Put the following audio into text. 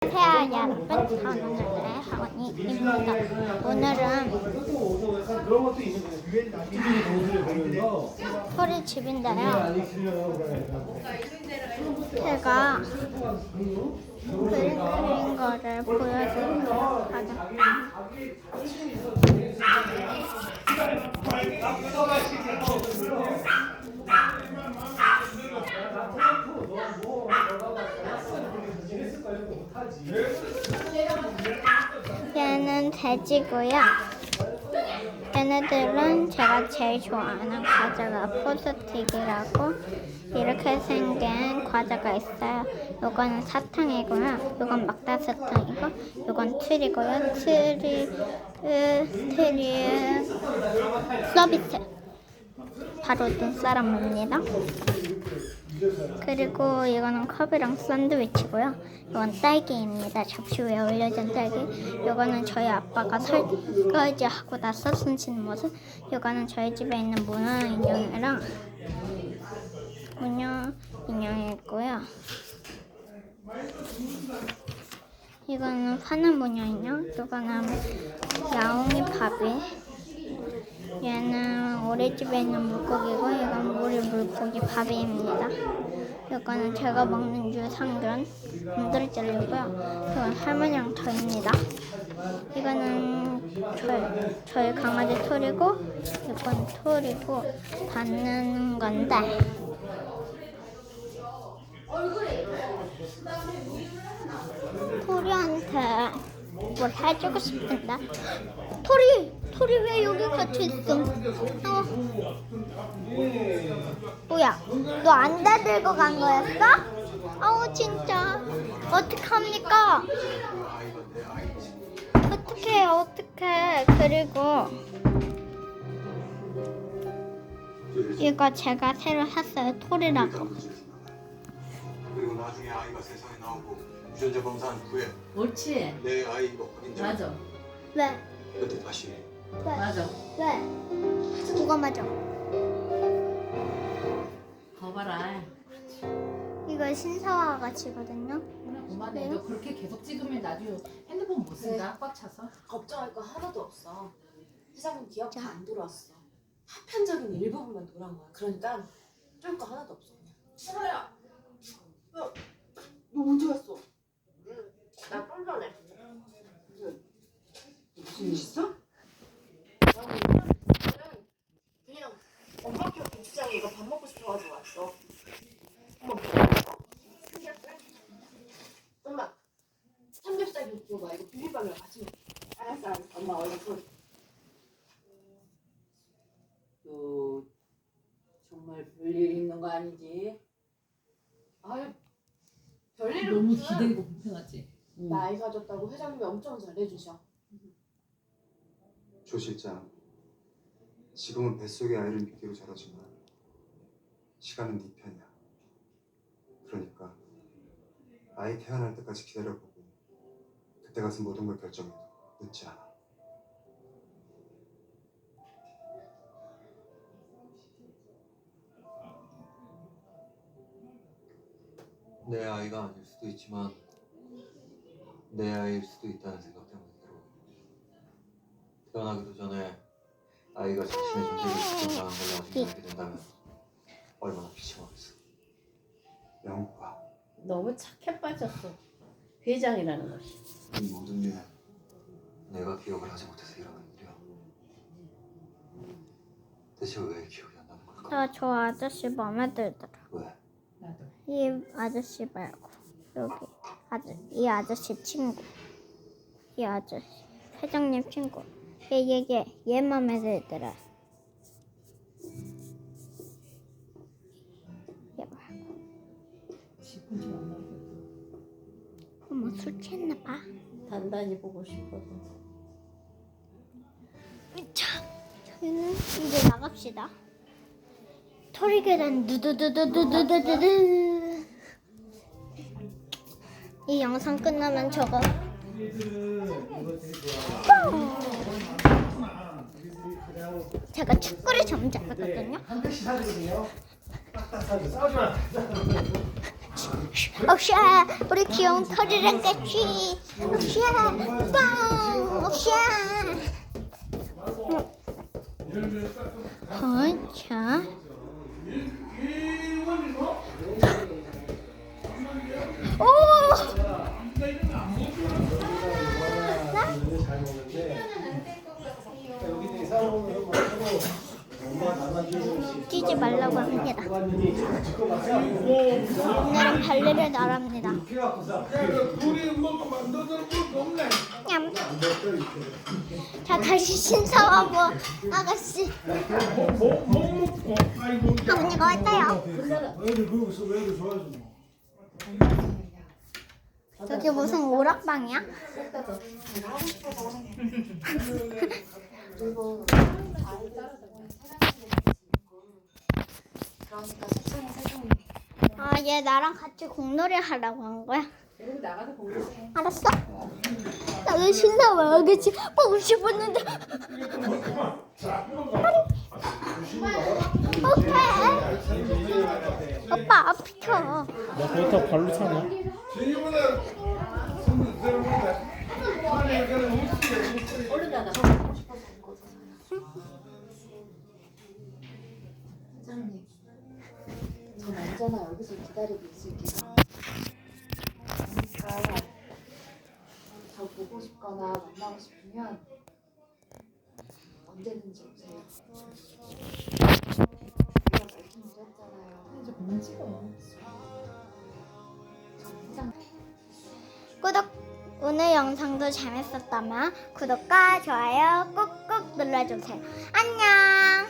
태아 예쁜 강원의 하원이입니다. 오늘은 허리 집인데요. 제가 그림 그린 거를 보여드리려고 하죠. 얘는 돼지고요. 얘네들은 제가 제일 좋아하는 과자가 포스틱이라고 이렇게 생긴 과자가 있어요. 요거는 사탕이고요. 요건 막다사탕이고, 요건. 트리, 으, 트리의 서비스. 바로 눈사람입니다. 그리고 이거는 컵이랑 샌드위치고요. 이건 딸기입니다. 접시 위에 올려진 딸기. 이거는 저희 아빠가 설거지 하고 나서 숨쉬는 모습. 이거는 저희 집에 있는 문어 인형이랑 문어 인형이고요. 이거는 파는 문어 인형. 이거는 야옹이 밥이. 얘는 우리 집에 있는 물고기고 이건 우리 물고기 밥입니다. 이거는 제가 먹는 유산균 곰돌이젤리고요. 이건 할머니랑 저입니다. 이거는 저희, 저희 강아지 털이고 이건 털이고 닿는 건데 토리한테 뭘 해주고 싶은데 토리 토리 왜 여기 같이 있어? 어. 뭐야? 너 안 다 들고 간 거였어? 아우 진짜 어떡합니까? 어떡해 어떡해 그리고 이거 제가 새로 샀어요 토리라고 그리고 나중에 아이가 세상에 나오고 유전자 검사한 후에 옳지. 내 아이 이거 맞아. 왜? 그때 다시 왜? 맞아. 왜? 누가 맞아? 거봐라. 이거 신사와 가치거든요 엄마 내가 그렇게 계속 찍으면 나중에 핸드폰 못 쓴다. 꽉 차서. 걱정할 거 하나도 없어. 세상은 기억 다안 돌아왔어. 파편적인 일부분만 돌아온 거야. 그러니까 쫄 거 하나도 없어. 그냥. 수라야, 야, 너 언제 왔어? 나 좀 전에. 일 있어? 그냥 엄마 표 김치장에 이거 밥 먹고 싶어가지고 왔어. 엄마 먹어. 삼겹살? 엄마 삼겹살 좀 구워봐. 이거 비빔밥이랑 같이 먹어. 알았어, 알았어. 엄마 얼른 소리. 또 정말 별일 있는 거 아니지? 아유, 별일은 너무 없어. 기대고 불편하지. 나 아이 가졌다고 회장님이 엄청 잘해주셔. 조 실장 지금은 뱃속의 아이를 믿기로 자라지만 시간은 네 편이야 그러니까 아이 태어날 때까지 기다려보고 그때 가서 모든 걸 결정해도 늦지 않아 내 아이가 아닐 수도 있지만 내 아이일 수도 있다는 생각. 태어나기도 전에 아이가 자신의 존재를 직감당한 걸로 알게 된다면 얼마나 비참하겠어. 영국아 너무 착해 빠졌어. 회장이라는 것이. 이 모든 일 내가 기억을 하지 못해서 일어난 일이야. 대체 왜 기억이 안 나는 걸까? 나 저 아저씨 마음에 들더라 왜? 나도. 이 아저씨 말고 여기 아저 이 아저씨 친구 이 아저씨 회장님 친구 얘얘얘 얘 맘에 들더라. 어머 술 취했나 봐. 단단히 보고 싶어서. 자 저희는 이제 나갑시다. 토리 계단 두두두두두두두두. 이 영상 끝나면 저거 좋아. 제가 축구를 좀. 싸우지 마. 옵샤 우리 귀여운 털이랑 같이 옵샤 빵 옵샤 어, 자. 뛰지 말라고 합니다. 오늘은 발레를 나랍니다. 냠. 자 다시 신사하고 아가씨 애들 좋아하지 뭐. 저기 무슨 오락방이야? 그러니까 세상에 세상에 아얘 나랑 같이 공놀이 하라고 한 거야? 여기 나가서 공부 해. 알았어? 나도 신사와 아가씨 보고 싶었는데 오케이 오빠 비켜 나 그렇다고 발로 차냐? 전 언제나 여기서 기다리고 있을게요. 그러니까 저 보고 싶거나 만나고 싶으면 언제든지 오세요. 제가 말씀 드렸잖아요. 이제 그만 항상. 구독. 오늘 영상도 재밌었다면 구독과 좋아요 꾹꾹 눌러주세요. 안녕